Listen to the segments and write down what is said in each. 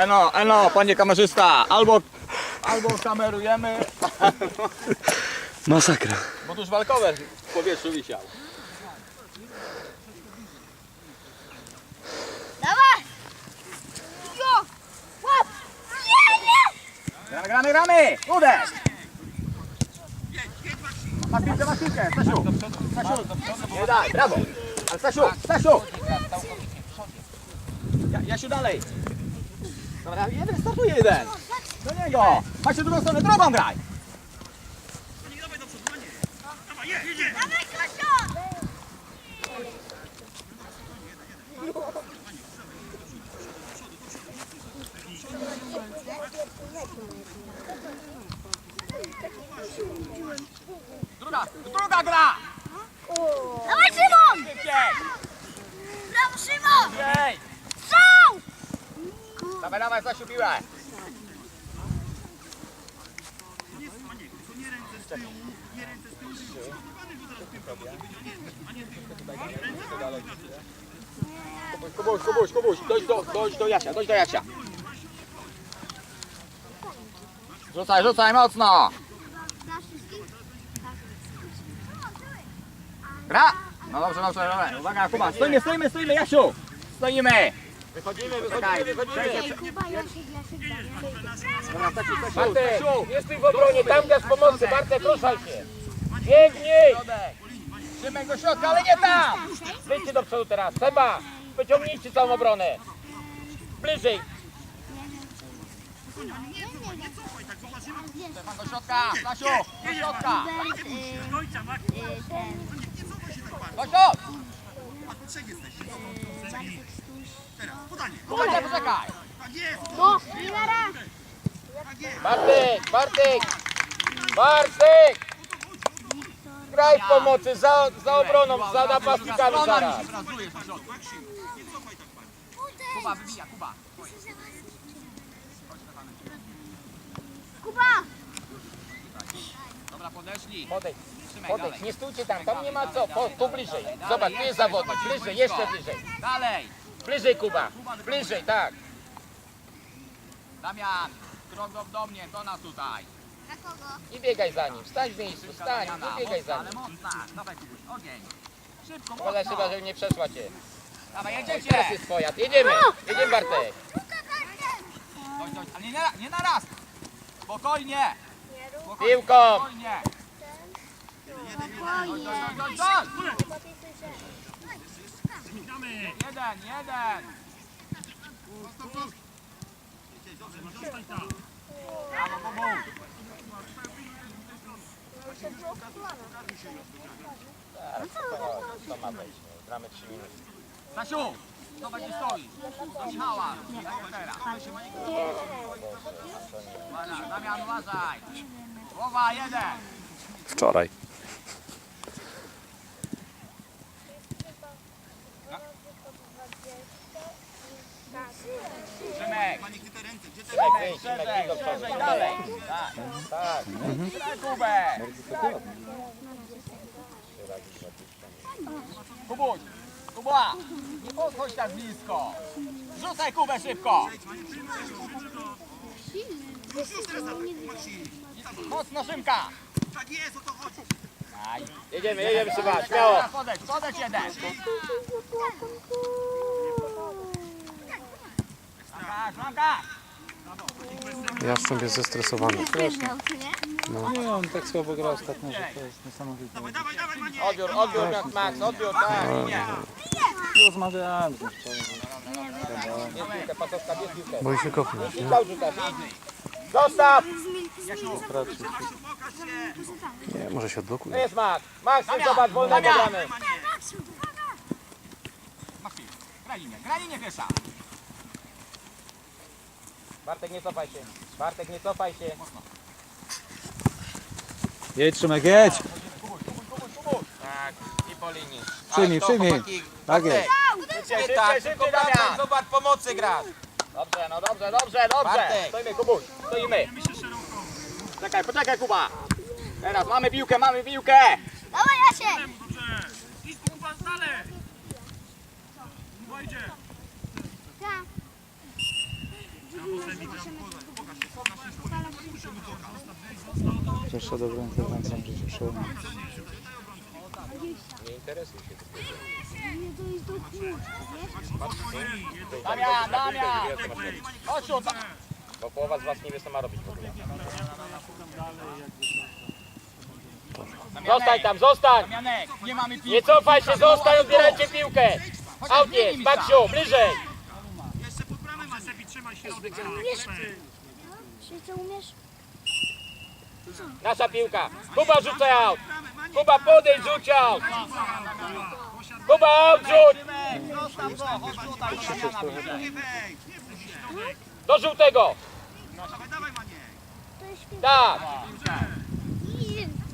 Eno, eno, panie kamerzysta, albo, albo kamerujemy, Masakra. bo tuż walkowe w powietrzu wisiał. Dawaj! Jo! Łap! Nie, nie! Gramy, gramy, gramy! Uderz! Masz piłkę, masz piłkę, Stasiu! Stasiu! Nie daj, brawo! Ale Stasiu, Stasiu! Ja, Jasiu dalej! Dobra, jeden startuje jeden! Do niego! Macie drugą stronę, drugą graj! Dawaj! Druga, druga gra! Dawaj, Szymon! Szybciej! Brawo, Szymon! Szybciej! Dawaj, dawaj, Stasiu, piłę! Kubuś, Kubuś, Kubuś, dojdź do, dojdź do Jasia, dojdź do Jasia. Rzucaj, rzucaj mocno! Gra! No dobrze, dobrze, dobrze. Uwaga, Kuba, stoimy, stoimy, stoimy, Jasiu! Stoimy! Wychodzimy, wychodzimy, wychodzimy. Kuba, Stasiu, Stasiu, Bartek, stój w obronie, tam dasz pomocy, Bartek, ruszaj się. Biegnij! Szymek do środka, ale nie tam! Wyjdźcie do przodu teraz, Seba, wyciągnijcie całą obronę. Bliżej, Stefan do środka, Stasiu, do środka! Do środka! Poczekaj, poczekaj! No, Milera! Bartek, Bartek, Bartek! Graj w pomocy, za, za obroną, za napastnikami zaraz. Kuba, wybija, Kuba. Kuba! Dobra, podeszli. Podejdź, podejdź, nie stójcie tam, tam nie ma co, po, tu bliżej. Zobacz, tu jest zawodnik, bliżej, jeszcze bliżej. Dalej! Bliżej Kuba, bliżej, tak. Damian, drogą do mnie, do nas tutaj. Na kogo? Nie biegaj za nim, stań w miejscu, stań, nie biegaj za ale nim. mocna. Dawaj, Kubuś, ogień. Szybko, mocno. chyba, żeby nie przeszła cię. Dawaj, Teraz jedziecie. jest twoja, jedziemy, jedziemy Bartek. Dojdź, dojdź, ale nie na, nie na raz. Spokojnie. Spokojnie, Piłką. Spokojnie. Dojdź. Jeden, jeden. Brawo, Kubuś. To ma no, gramy 3 minuty. Stasiu, zobacz gdzie stoi. Do Michała. Damian, uważaj. Głowa, jeden. Wczoraj. Szymek. Przodu. Szerzej, dalej. Tak, Tak. Kubę. Kubuś, Kuba, nie podchodź tak blisko. Rzucaj Kubę szybko. Mocno Szymka. Aj. Jedziemy, jedziemy Szyba, śmiało. Podejdź, podejdź jeden. Tak, Szymka. Jaszcząb jest zestresowany. Wygrał, czy nie? On tak słabo gra ostatnio, że to jest niesamowite. Odbiór, odbiór, Max, Max, odbiór, tak. Rozmawiałem z nim wczoraj. Boi się kopnąć, nie? Zostaw! Nie, może się To odblokuje. jest Max. Max, zobacz, wolnego gramy. Piłkę. Graj linię, graj linię pierwsza. Bartek, nie cofaj się. Bartek, nie cofaj się. Jedź Szymek, jedź! Tak, i po linii. Przyjmij, przyjmij. Tak jest. Szybciej, szybciej, szybciej, Damian. Zobacz, pomocy gra. Dobrze, no dobrze, dobrze, dobrze. Bartek. Stoimy, Kubuś, stoimy. Czekaj, poczekaj, Kuba. Teraz mamy piłkę, mamy piłkę. Dawaj, Jasiek! Tak. Pierwsza dobra interwencja, że się przełamie. Nie interesuj się. Damian, Damian! Chodź tu, tam. Bo połowa z was nie wie co ma robić w ogóle. Zostań tam, zostań! Nie cofaj się, zostań, odbierajcie piłkę! Aut jest, Baksiu, bliżej! Czy co umiesz? Nasza piłka. Kuba rzucaj aut! Kuba podejdź, rzuć aut! Kuba aut, rzuć! Zostaw go, chodź tutaj, do żółtego! Tak!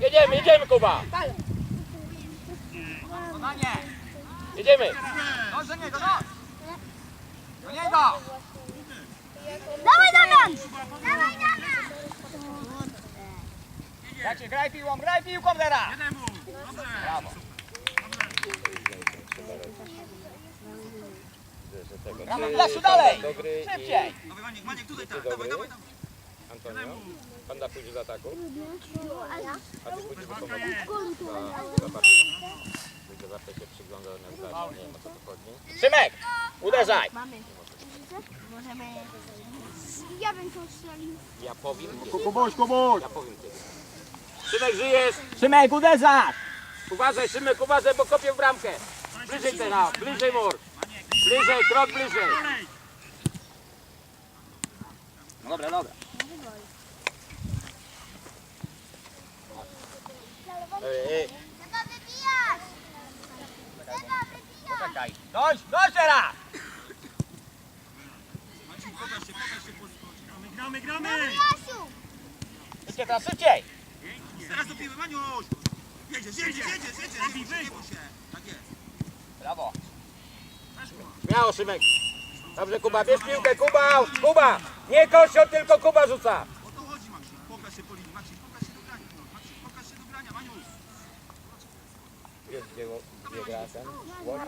Jedziemy, jedziemy Kuba! Jedziemy! Do niego. Do niego. Dawaj, Damian! Dawaj, Damian! Grajcie, graj piłą, graj piłką teraz. Brawo. Lasiu, dalej. Do gry i- Szybciej. do gry. Antonio, Panda pójdzie do ataku, a ty pójdziesz do pomocy. Zobacz. Pójdę zawsze się przygląda na zdanie, nie wiem o co tu chodzi. Szymek, uderzaj. Możemy... Ja bym to strzelił. Ja powiem kiedy. Kubuś, Kubuś. Ja powiem kiedy. Szymek, żyjesz? Szymek, uderzasz. Uważaj, Szymek, uważaj, bo kopię w bramkę. Bliżej teraz, bliżej mur. Bliżej, krok bliżej. No dobra, dobra. Ej, ej. Trzeba wybijać! Trzeba wybijać! Poczekaj. Dość, dość teraz. Szybciej teraz, szybciej. Teraz do piły, Maniuś! Jedziesz, jedziesz, jedziesz, jedziesz, nie bój się, nie bój się. Tak jest. Brawo. Śmiało, Szymek. Dobrze, Kuba, bierz piłkę, Kuba, Kuba. Nie Kosio, tylko Kuba rzuca. O to chodzi, Maksiu. Pokaż się po linii, Maksiu, pokaż się do grania. Maksiu, pokaż się do grania, Maniuś. Wiesz, gdzie, gdzie gra ten? Łok?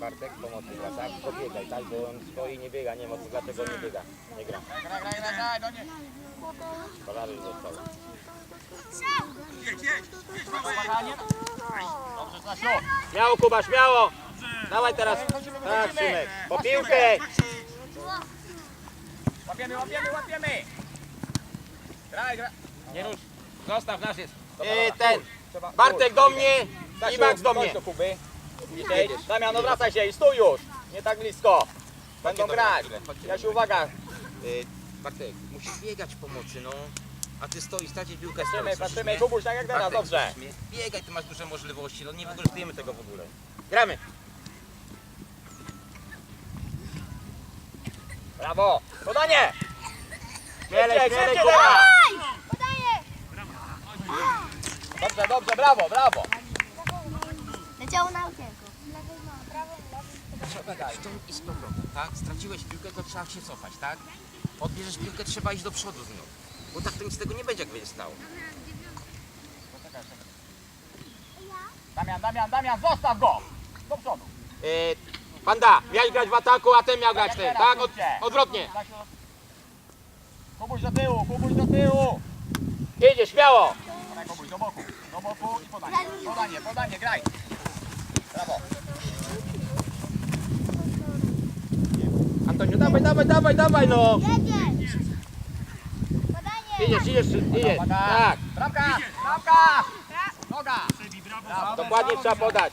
Bartek, pomocy gra, tak? Pobiegaj, tak? Bo on swoi nie biega, nie mocy, dlatego nie biega. Nie gra. Graj, graj, graj, graj, do niego. Kolary został. Jedź, jedź, jedź, Maksiu. Pomaganie. Dobrze, Stasiu. Śmiało, Kuba, śmiało. Dawaj teraz. Tak, Szymek. Po piłkę. Łapiemy, łapiemy, łapiemy. Graj, graj. Nie rusz. Zostaw, nasz jest. E, ten. Bartek do mnie i Max do mnie. do Kuby. Jedziesz. Damian, odwracaj się i stój już. Nie tak blisko. Będą grać. chwilę, chodźcie uwaga. Y, Bartek, musisz biegać pomocy, no. A ty stoisz, stracić piłkę Patrzymy, stoisz, patrzymy, słyszysz mnie? Kubuś, tak jak teraz, Bartek, dobrze. słyszysz mnie? Biegaj, ty masz duże możliwości, no nie wykorzystujemy tego w ogóle. Gramy. Brawo. Podanie. Szybciej, śmielej, szybciej Kuba. teraz. Podaję! Dobrze, dobrze, brawo, brawo. Leciało na okienko. Trzeba iść tą i z powrotem, tak? Straciłeś piłkę, to trzeba się cofać, tak? Odbierzesz piłkę, trzeba iść do przodu z nią. Bo tak to nic z tego nie będzie, jak będziesz stał. Damian, Damian, Damian, zostaw go. Do przodu. Yy, Panda, miałeś grać w ataku, a ten miał grać ten, tak? Od, odwrotnie. Kubuś do tyłu, Kubuś do tyłu. Jedzie, śmiało. Podaj Kubuś do boku, do boku i podanie. Podanie, podanie, graj. Brawo. Antonio, dawaj, dawaj, dawaj, dawaj, no. Jedziesz! Podanie! Jedziesz, jedziesz. Uwaga. Tak, Bramka, bramka. Noga. Brawo. dokładnie trzeba podać.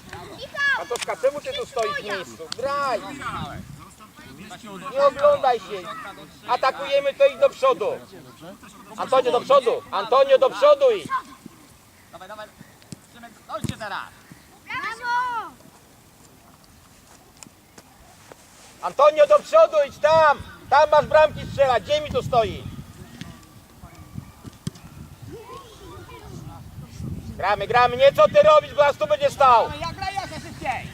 Antoszka, czemu ty tu stoisz w miejscu? Graj. Nie oglądaj się. Atakujemy, to idź do przodu. Antonio, do przodu. Antonio, do przodu idź. Dawaj, dawaj. Szymek, Chodźcie teraz. Brawo! Antonio, do przodu idź tam. Tam masz bramki strzelać. Gdzie mi tu stoi? Gramy, gramy. Nie co ty robisz, bo nas tu będzie stał. Jak graj, Jasia, szybciej.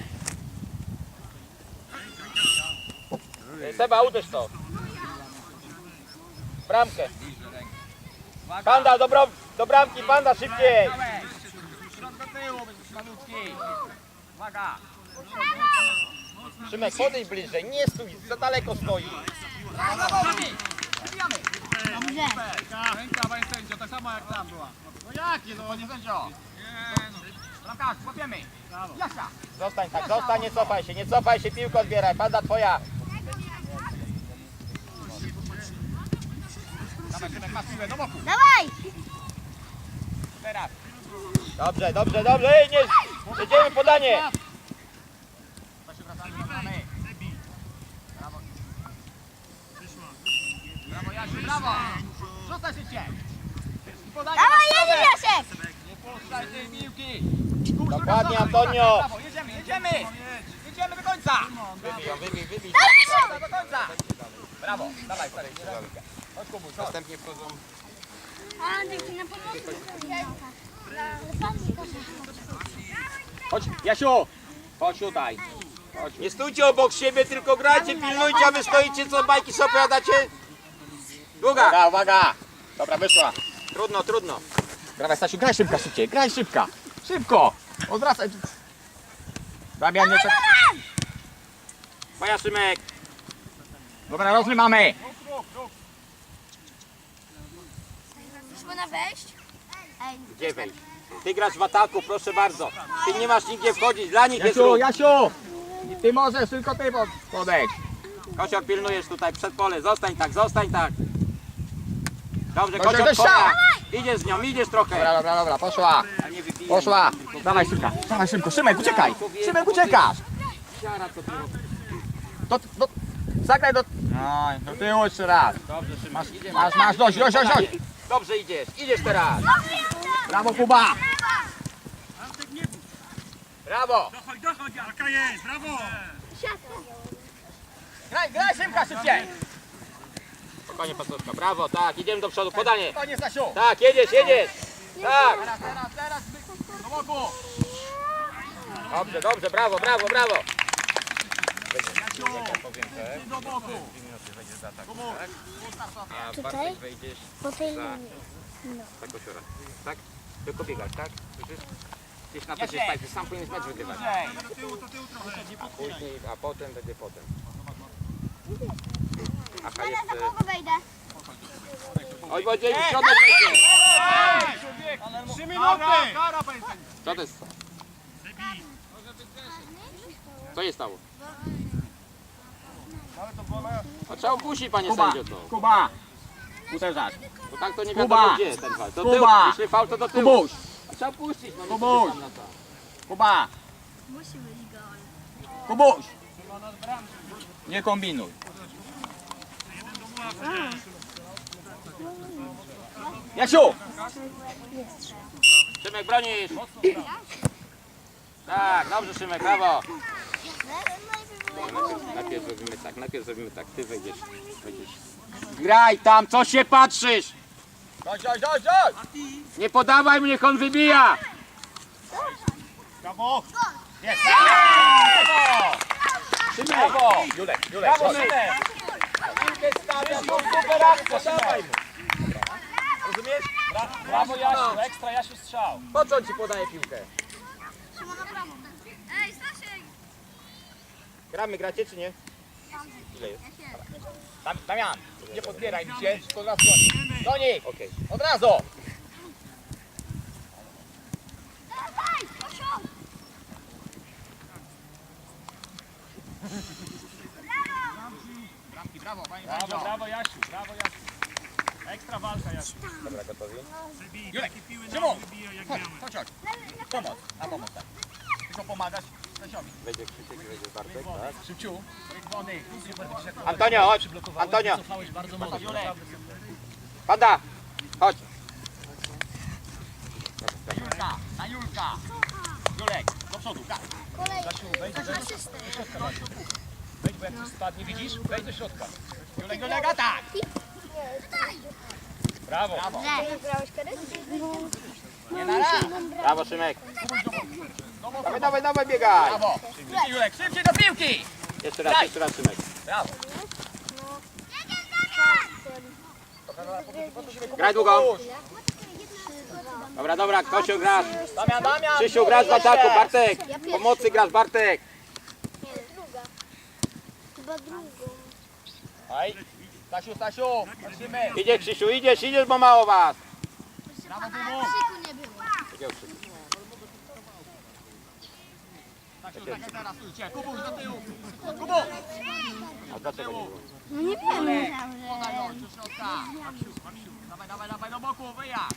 Seba, uderz to. Bramkę. Panda, do, bro, do bramki, panda, szybciej. Dawaj. Do tyłu, malutki. Uwaga. Szymek, podejdź bliżej, nie stój, za daleko stoi. Dobrze. Ręka, panie sędzio, tak samo jak tam była. No jakie, no nie sędzio. Bramkarz, łapiemy. Jasia. Zostań tak, zostań, nie cofaj się, nie cofaj się, piłkę odbieraj, pada twoja. Dawaj, Szymek, masz piłę do boku. Dawaj! Teraz. Dobrze, dobrze, dobrze, ej, nie, jedziemy podanie. To się wracamy, wracamy. Brawo. Brawo, Jasiu, brawo. Szybciej. I podanie Dawaj, na jedziesz Jasiek! Nie puszczaj tej piłki. Dokładnie, Antonio. Brawo, jedziemy, jedziemy. Jedziemy do końca. Wybij wybij, wybij. Do do końca. Brawo, dawaj, stary. Chodź, Kubuś, chodź. Następnie wchodzą. A, dziewczyna pomocy. Chodź, Jasiu. Chodź tutaj. Nie stójcie obok siebie, tylko grajcie, pilnujcie, a wy stoicie, co bajki sobie opowiadacie. Długa. Uwaga, uwaga. Dobra, wyszła. Trudno, trudno. Graj, Stasiu, graj szybko, szybciej, graj szybko. Szybko. Odwracaj. Damian, nie czek... Twoja Szymek. Dobra, rozrywamy. Już można wejść? Ej, Gdzie wejść? Ty grasz w ataku, proszę bardzo. Ty nie masz nigdzie wchodzić, dla nich jest Jasiu, ruch. Jasiu. Ty możesz, tylko ty pod- podejdź. Kosior, pilnujesz tutaj przed pole. Zostań tak, zostań tak. Dobrze, Dobrze, Gosia! twoja. Idziesz z nią, idziesz trochę. Dobra, dobra, dobra, poszła. A nie wybijaj. Poszła. Dawaj szybko, dawaj szybko. Szymek, uciekaj. Szymek, uciekasz. Siara, co ty robisz? Do, do, zagraj do... No, do tyłu jeszcze raz. Dobrze, Szymek, Masz, idziemy. masz, masz, dość, dość, dość, dość. Dobrze idziesz, idziesz teraz. Brawo, Kuba. Brawo. Dochodź, dochodź, Arka jest, brawo! Graj, graj Szymka szybciej. Spokojnie, Pasowska. Brawo, tak, idziemy do przodu. Podanie. Koniec, Stasiu. Tak, jedziesz, jedziesz. Tak. Teraz, teraz, teraz. Do boku. Dobrze, dobrze, brawo, brawo, brawo. Do boku. A Tutaj? Bartek wejdziesz po tej linii. za Kosiora. Tak? Tylko biegać, tak? Słyszysz? Gdzieś na to się stać, sam powinieneś mecz wygrywać. Do tyłu, do tyłu trochę. A później, a potem będzie potem. Teraz jest... za kogo wejdę? Oj, bo gdzieś w środek wejdzie. Trzy minuty! Co to jest? Co jest stało? No trzeba opuścić, panie Kuba, sędzio, to. Kuba. Uderzasz. Bo tak to nie Kuba. wiadomo gdzie ten fal. Do tyłu, Kuba. jeśli fał, to do tyłu. Kubuś. A Trzeba puścić, no nie Kubuś. tam na to. Kuba. Kubuś. Nie kombinuj. Jasiu. Szymek, bronisz. Tak, dobrze Szymek, brawo. Najpierw, najpierw zrobimy tak, najpierw zrobimy tak. Ty wejdziesz, wejdziesz. Graj tam, co się patrzysz? Dość, dość, dość. Nie podawaj mnie, niech on wybija. Brawo! Brawo. Julek, Julek. Brawo, chodź. Szymek. Super akcja, dawaj mu. Rozumiesz? Brawo, Jasiu, ekstra Jasiu strzał. Po co on ci podaje piłkę? Ej, Stasiek! Gramy, gracie czy nie? Ile jest? Dam- Damian, nie podbieraj mi się, tylko od razu do nich. Do nich, Okej. od razu. Brawo, panie Brawo, sędzio. brawo Jasiu, brawo Jasiu. Ekstra walka Jasiu. Dobra, gotowi? Julek, Szymon. Chodź, chodź, chodź. Pomoc, na pomoc tak. Tylko pomagać Stasiowi. Wejdzie Krzysiek, wejdzie Bartek, tak? Szybciu. Wody. Antonio, chodź! Antonio! Julek. Pada! Chodź! Julka, na Julka. Julek, do przodu, tak. Kolej. Wejdź, bo jak coś spadnie, widzisz? Wejdź do środka. Julek, Julek, atak. Brawo. Brawo. Nie na raz. Brawo, Szymek! Dawaj, dawaj, dawaj, biegaj! Brawo. Szybciej, Julek, szybciej do piłki. Jeszcze raz, jeszcze raz, Szymek. Brawo. Graj długo! Dobra, dobra, Kosio grasz. Damian, Damian. Krzysiu grasz w ataku, Bartek! Pomocy grasz, Bartek! Chyba drugą. Oj. Stasiu, Stasiu, patrzymy. Idzie Krzysiu, idziesz, idziesz, bo mało was. Brawo, A Kubu. krzyku nie było. Stasiu, tak jak teraz, stójcie. Kubuś, do tyłu. Kubu. A dlaczego nie było? No nie wiem. Podaj go, do środka. Dawaj, dawaj, dawaj, do boku, wyjazd.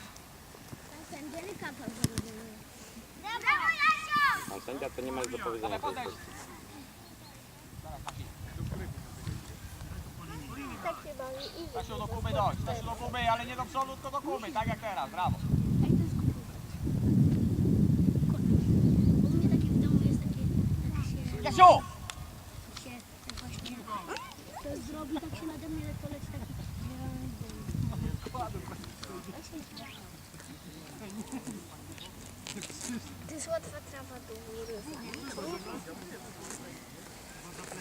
Pan sędzia to nie ma nic do powiedzenia. Dawaj, podejdź. Stasiu, do Kuby dojść. Stasiu, do Kuby, ale nie do przodu, tylko do Kuby. Tak jak teraz, brawo. Ej, to jest kukułek. U mnie taki w domu jest taki, tak się, Jasiu! się tak właśnie, to zrobi, tak się nade mnie to leci taki zielony dym. To jest łatwa trawa do góry.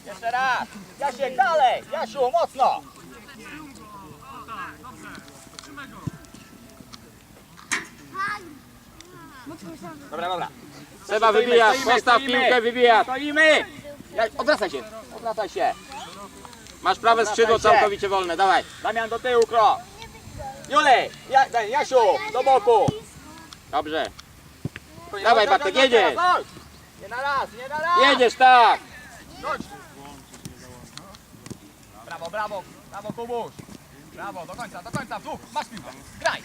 Jeszcze raz. Jasiek, dalej. Jasiu, mocno. Dobra, dobra. Wybijać, stoimy, postaw piłkę, wybijać. Stoimy. Ja, odwracaj się. Odwracaj się. Masz prawe skrzydło całkowicie wolne, dawaj. Damian do tyłu, krok. Julej, ja, daj, Jasiu, do boku. Dobrze. Dawaj, Bartek, jedziesz. Nie na raz, nie na raz. Jedziesz, tak. Chodź. Brawo, brawo, brawo Kubuś. Brawo, do końca, do końca, w dwóch, masz piłkę. Graj.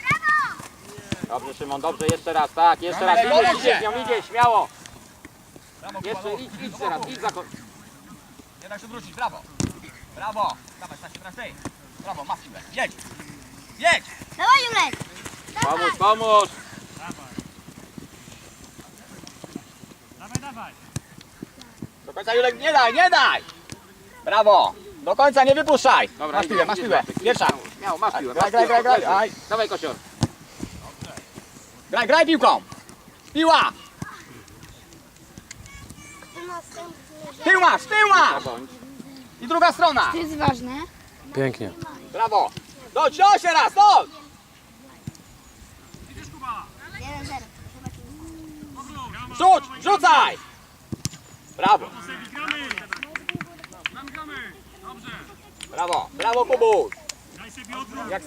Dobrze, Szymon, dobrze, jeszcze raz, tak, jeszcze Dawaj, raz. dawaj, Idziesz, idziesz, dawaj. nią idziesz, śmiało. Brawo, Jeszcze, idź, idź teraz, idź za ko- Nie da się wrócić, brawo. Brawo. Dawaj, Stasiu, teraz ty. Brawo, masz piłkę. Jedź. Jedź. Dawaj, Julek! Pomóż, pomóż. Do końca Julek, nie daj, nie daj. Brawo. Do końca nie wypuszczaj. Dobra, masz piłkę, idziesz, masz. Bartek, Pierwsza. Śmiało, masz piłę. Graj, graj, piłę, graj, graj. graj. Aj. Dawaj, Kosior. Graj, graj piłką. Piła. Tył masz, tył masz. I druga strona. To jest ważne. Pięknie. Brawo. Dojdź się raz, dojdź. 1-0. Rzuć, rzucaj. Brawo. Brawo, brawo Kubuś. Jak...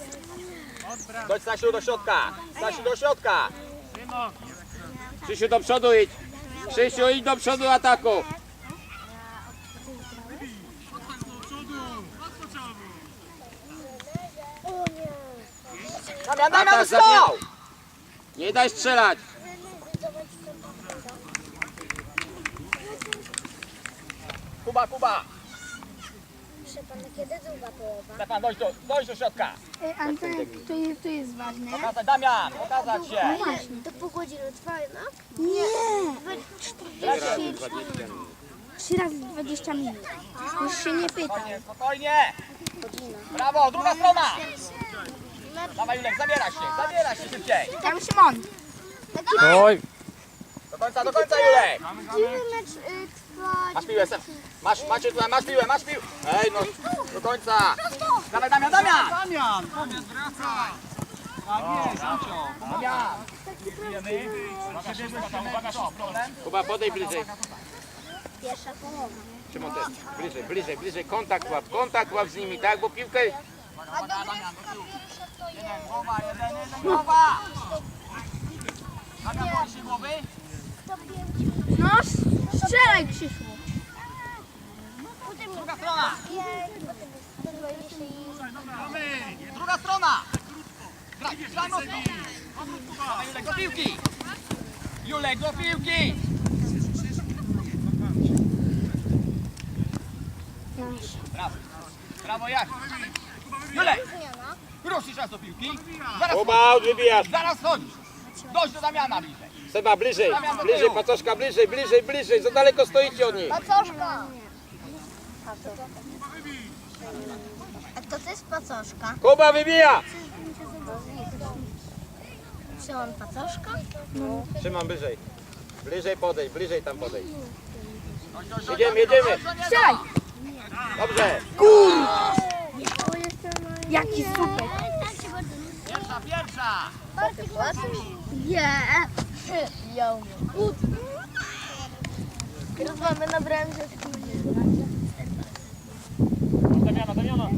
Dojdź Stasiu do środka. Stasiu do środka. Krzysiu, do przodu idź. Krzysiu, idź do przodu ataku. Damian, Damian, strzał. Nie daj strzelać. Kuba, Kuba. Pana, kiedy druga połowa? Stefan, dojdź do, dojdź do środka. Antonek, to jest, to jest ważne. Pokazać, Damian, pokazać się. Właśnie. To pół godziny trwa jednak? Nie. 3 razy 20 minut. Już się nie pyta. Spokojnie, spokojnie. Brawo, druga strona. Dawaj Julek, zabiera się, zabiera się szybciej. Tam Szymon. Oj, Do końca, do końca Julek. Dziwny mecz y. Masz piłę, Sef. masz, macie tutaj, masz piłę, masz piłę. Ej, no, do końca. Dawaj, Damian, Damian. Damian. Damian. Co, problem? Kuba, podej bliżej. Pierwsza połowa. Szymon też. Bliżej, bliżej, bliżej. Kontakt łap, kontakt łap z nimi, tak? Bo piłkę... Damian, do tyłu. Jeden, głowa, jeden, jeden, głowa. Damian, boi się głowy? No, strzelaj Krzyszku. Druga strona. Druga strona. Dawaj, Julek, do piłki. Julek, do piłki. Brawo. Brawo, jak? Julek. Ruszysz raz do piłki. Zaraz, Kuba, wybijasz. zaraz chodzisz. Dojdź do Damiana bliżej. Seba, bliżej, bliżej, pacoszka, bliżej, bliżej, bliżej. Za daleko stoicie od nich. Pacoszka. A to to jest pacoszka. Kuba, wybija. Szymon pacoszka? Trzymam bliżej. Bliżej podej, bliżej tam podej. Jedziemy, jedziemy. Strzelaj. Dobrze. Jaki super. Pierwsza, pierwsza. Nie. Явно. Красава, ми наберемо вже таку. Наталяна, Наталяна.